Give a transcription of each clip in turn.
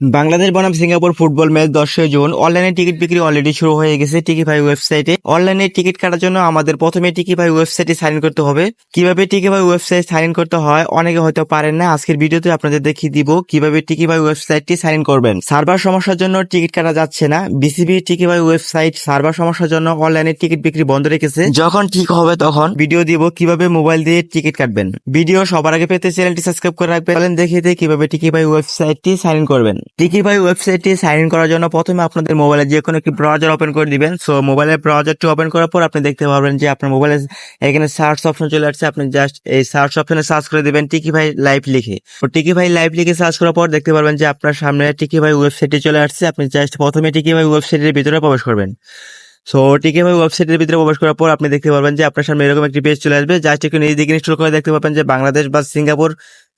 বাংলাদেশ বনাম Singapore football match দশই June. অনলাইনে টিকিট বিক্রি অলরেডি শুরু হয়ে গেছে টিকিফাই ওয়েবসাইটে অনলাইনে টিকিট কাটার জন্য আমাদের প্রথমে টিকিফাই ওয়েবসাইটে সাইন ইন করতে হবে। কীভাবে টিকিফাই ওয়েবসাইট সাইন ইন করতে হয়, অনেকে হয়তো পারেন না। আজকের ভিডিওতে আপনাদের দেখিয়ে দিব কীভাবে টিকিফাই ওয়েবসাইটটি সাইন ইন করবেন। সার্ভার সমস্যার জন্য টিকিট কাটা যাচ্ছে না। বিসিবি টিকিফাই ওয়েবসাইট সার্ভার সমস্যার জন্য অনলাইনে টিকিট বিক্রি বন্ধ রেখেছে। যখন ঠিক হবে তখন ভিডিও দিব কীভাবে মোবাইল দিয়ে টিকিট কাটবেন। ভিডিও সবার আগে পেতে চ্যানেলটি সাবস্ক্রাইব করে রাখবেন। দেখিয়ে দিই কীভাবে টিকিফাই ওয়েবসাইটটি সাইন ইন করবেন। টিকিফাই ওয়েবসাইটটি সাইন ইন করার জন্য প্রথমে আপনাদের মোবাইলে যে কোনো একটি ব্রাউজার ওপেন করে দিবেন। সো মোবাইলের ব্রাউজারটি ওপেন করার পর আপনি দেখতে পাবেন যে আপনার মোবাইলে এখানে সার্চ অপশন চলে আসছে। আপনি জাস্ট এই সার্চ অপশনে সার্চ করে দিবেন টিকি ভাই লাইভ লিখে। তো টিকিফাই লাইভ লিখে সার্চ করার পর দেখতে পারবেন যে আপনার সামনে টিকি ভাই ওয়েবসাইটটি চলে আসছে। আপনি জাস্ট প্রথমে টিকি ভাই ওয়েবসাইটের ভিতরে প্রবেশ করবেন। সো টিকিফাই ওয়েবসাইটের ভিতরে প্রবেশ করার পর আপনি দেখতে পারবেন যে আপনার সামনে এরকম একটি পেজ চলে আসবে। জাস্ট একটু নিজে দিকে ইনস্টল করে দেখতে পাবেন যে বাংলাদেশ বা সিঙ্গাপুর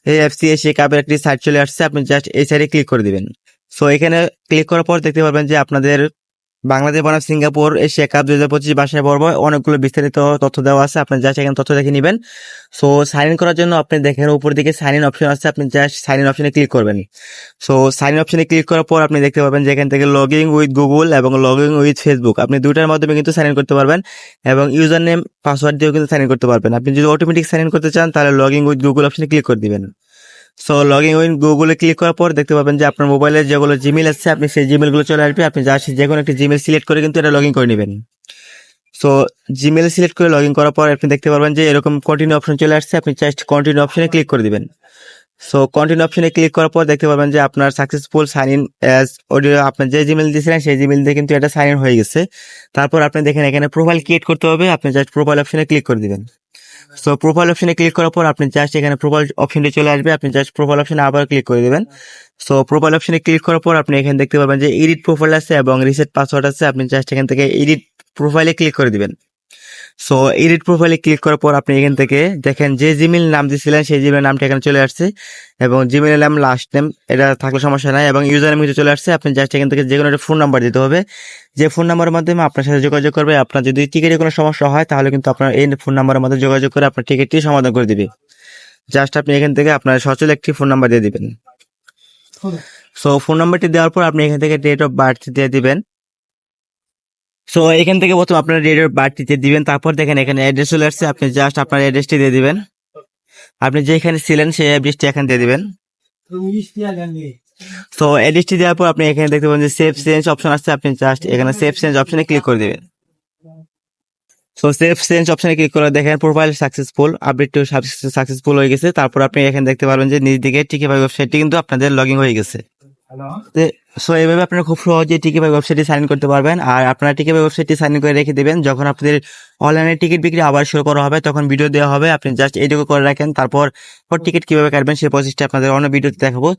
এই এশিয়া কাপের একটি সাইট চলে আসছে, আপনি জাস্ট এই সাইডে ক্লিক করে দিবেন। সো এখানে ক্লিক করার পর দেখতে পারবেন যে আপনাদের বাংলাদেশ বনাম সিঙ্গাপুর, এশিয়া কাপ দুই হাজার পঁচিশ বাসায় পর্ব অনেকগুলো বিস্তারিত তথ্য দেওয়া আছে। আপনি জাস্ট এখানে তথ্য দেখে নেবেন। সো সাইন ইন করার জন্য আপনি দেখেন উপর দিকে সাইন ইন অপশন আছে। আপনি জাস্ট সাইন ইন অপশনে ক্লিক করবেন। সো সাইন ইন অপশনে ক্লিক করার পর আপনি দেখতে পাবেন যে এখান থেকে লগিং উইথ গুগল এবং লগ ইন উইথ ফেসবুক আপনি দুইটার মাধ্যমে কিন্তু সাইন ইন করতে পারবেন এবং ইউজার নেম পাসওয়ার্ড দিয়েও কিন্তু সাইন ইন করতে পারবেন। আপনি যদি অটোমেটিক সাইন ইন করতে চান, তাহলে লগ ইন উইথ গুগল অপশনে ক্লিক করে দিবেন। সো লগিং উইন গুগলে ক্লিক করার পর দেখতে পাবেন যে আপনার মোবাইলে যেগুলো জিমেল আছে, আপনি সেই জিমেলগুলো চলে আসবে। আপনি জাস্ট যে কোনো একটি জিমেল সিলেক্ট করে কিন্তু এটা লগ ইন করে নেবেন। সো জিমেল সিলেক্ট করে লগ ইন করার পর আপনি দেখতে পারবেন যে এরকম কন্টিনিউ অপশন চলে আসছে। আপনি জাস্ট কন্টিনিউ অপশনে ক্লিক করে দিবেন। সো কন্টিনিউ অপশনে ক্লিক করার পর দেখতে পারবেন যে আপনার successful sign in as audio আপনার যে জিমেল দিয়েছিলেন, সেই জিমেল দিয়ে কিন্তু এটা সাইন ইন হয়ে গেছে। তারপর আপনি দেখেন এখানে প্রোফাইল ক্রিয়েট করতে হবে। আপনি জাস্ট প্রোফাইল অপশনে ক্লিক করে দিবেন। সো প্রোফাইল অপশনে ক্লিক করার পর আপনি জাস্ট এখানে প্রোফাইল অপশনটি চলে আসবে। আপনি জাস্ট প্রোফাইল অপশনে আবার ক্লিক করে দেবেন। সো প্রোফাইল অপশনে ক্লিক করার পর আপনি এখানে দেখতে পাবেন যে এডিট প্রোফাইল আছে এবং রিসেট পাসওয়ার্ড আছে। আপনি জাস্ট এখান থেকে এডিট প্রোফাইলে ক্লিক করে দিবেন। সো এডিট প্রোফাইলে ক্লিক করার পর আপনি এখান থেকে দেখেন যে জিমেল নাম দিয়েছিলেন সেই জিমেল নামটা এখানে চলে আসছে এবং জিমেলের নাম লাস্ট নেম এটা থাকলে সমস্যা নাই এবং ইউজার নেম কিন্তু চলে আসছে। আপনি জাস্ট এখান থেকে যে কোনো একটা ফোন নাম্বার দিতে হবে। যে ফোন নাম্বারের মাধ্যমে আপনার সাথে যোগাযোগ করবে আপনার যদি টিকিটে কোনো সমস্যা হয় তাহলে কিন্তু আপনার এই ফোন নাম্বারের মাধ্যমে যোগাযোগ করে আপনার টিকিটটি সমাধান করে দিবে। জাস্ট আপনি এখান থেকে আপনার সচল একটি ফোন নাম্বার দিয়ে দিবেন। সো ফোন নাম্বারটি দেওয়ার পর আপনি এখান থেকে ডেট অফ বার্থ দিয়ে দিবেন। সো এখান থেকে প্রথম আপনার বার্থ দিয়ে দিবেন, তারপর দেখেন এখানে অ্যাড্রেস চলে আসছে, আপনি জাস্ট আপনার অ্যাড্রেসটি দিয়ে দিবেন। আপনি যেখানে ছিলেন সেই অ্যাড্রেসটি এখানে দিয়ে দিবেন। তো অ্যাড্রেসটি দেওয়ার পর আপনি এখানে দেখতে পাবেন যে সেভ চেঞ্জ অপশন আছে আপনি জাস্ট এখানে সেভ চেঞ্জ অপশনে ক্লিক করে দিবেন। সো সেভ চেঞ্জ অপশনে ক্লিক করে দেখেন profile successful update to successful হয়ে গেছে। তারপর আপনি এখানে দেখতে পারবেন যে নিজ দিকে টিকিফাই ওয়েবসাইটটি কিন্তু আপনাদের লগ ইন হয়ে গেছে। সো এইভাবে আপনারা খুব সহজে বা ওয়েবসাইটে সাইন করতে পারবেন। আর আপনারা টিকিট ওয়েবসাইটে সাইন করে রেখে দেবেন। যখন আপনাদের অনলাইনে টিকিট বিক্রি আবার শুরু করা হবে, তখন ভিডিও দেওয়া হবে। আপনি জাস্ট এইটুকু করে রাখেন। তারপর টিকিট কীভাবে কাটবেন সেই প্রসেসটা আপনাদের অন্য ভিডিওতে দেখাবো।